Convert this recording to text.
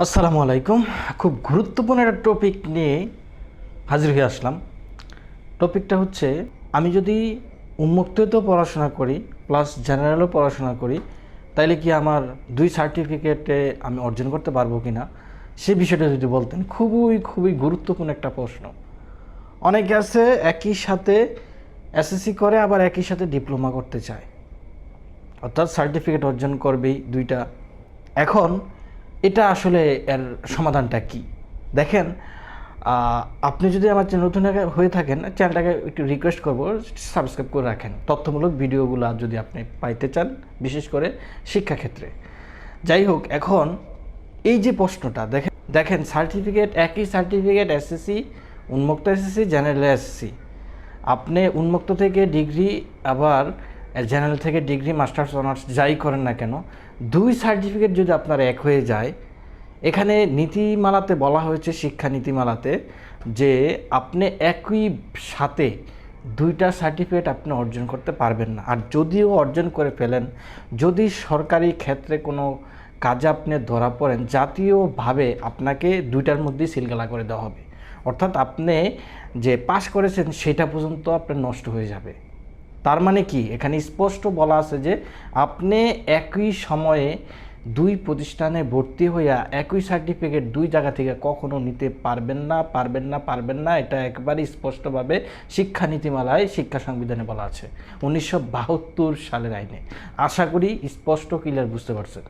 আসসালামু আলাইকুম। খুব গুরুত্বপূর্ণ একটা টপিক নিয়ে হাজির হয়ে আসলাম। টপিকটা হচ্ছে, আমি যদি উন্মুক্ততেও পড়াশোনা করি প্লাস জেনারেলও পড়াশোনা করি, তাইলে কি আমার দুই সার্টিফিকেটে আমি অর্জন করতে পারব কি না সে বিষয়টা যদি বলতেন, খুবই খুবই গুরুত্বপূর্ণ একটা প্রশ্ন। অনেকে আছে, একই সাথে এসএসসি করে, আবার একই সাথে ডিপ্লোমা করতে চায়। অর্থাৎ সার্টিফিকেট অর্জন করবেই দুইটা। এখন এটা আসলে এর সমাধানটা কি? দেখেন আপনি যদি আমার নতুন হয়ে থাকেন চ্যানেলটাকে একটু রিকোয়েস্ট করব সাবস্ক্রাইব করে রাখেন। তথ্যমূলক ভিডিওগুলো যদি আপনি পাইতে চান, বিশেষ করে শিক্ষাক্ষেত্রে। যাই হোক, এখন এই যে প্রশ্নটা, দেখেন দেখেন সার্টিফিকেট একই সার্টিফিকেট এসএসসি উন্মুক্ত এসএসসি জেনারেল এসএসসি আপনি উন্মুক্ত থেকে ডিগ্রি আবার জেনারেল থেকে ডিগ্রি মাস্টার্স অনার্স যাই করেন না কেন, দুই সার্টিফিকেট যদি আপনার এক হয়ে যায়, এখানে নীতিমালাতে বলা হয়েছে, শিক্ষা নীতিমালাতে, যে আপনি একই সাথে দুইটা সার্টিফিকেট আপনি অর্জন করতে পারবেন না। আর যদিও অর্জন করে ফেলেন, যদি সরকারি ক্ষেত্রে কোনো কাজে আপনি ধরা পড়েন, জাতীয়ভাবে আপনাকে দুইটার মধ্যেই সিলগালা করে দেওয়া হবে। অর্থাৎ আপনি যে পাশ করেছেন, সেটা পর্যন্ত আপনার নষ্ট হয়ে যাবে। তার মানে কি? এখানে স্পষ্ট বলা আছে যে আপনি একই সময়ে দুই প্রতিষ্ঠানে ভর্তি হইয়া একই সার্টিফিকেট দুই জায়গা থেকে কখনো নিতে পারবেন না পারবেন না পারবেন না। এটা একবারে স্পষ্টভাবে শিক্ষা নীতিমালায় শিক্ষা সংবিধানে বলা আছে। উনিশশো বাহাত্তর সালের আইনে। আশা করি স্পষ্ট ক্লিয়ার বুঝতে পারছেন।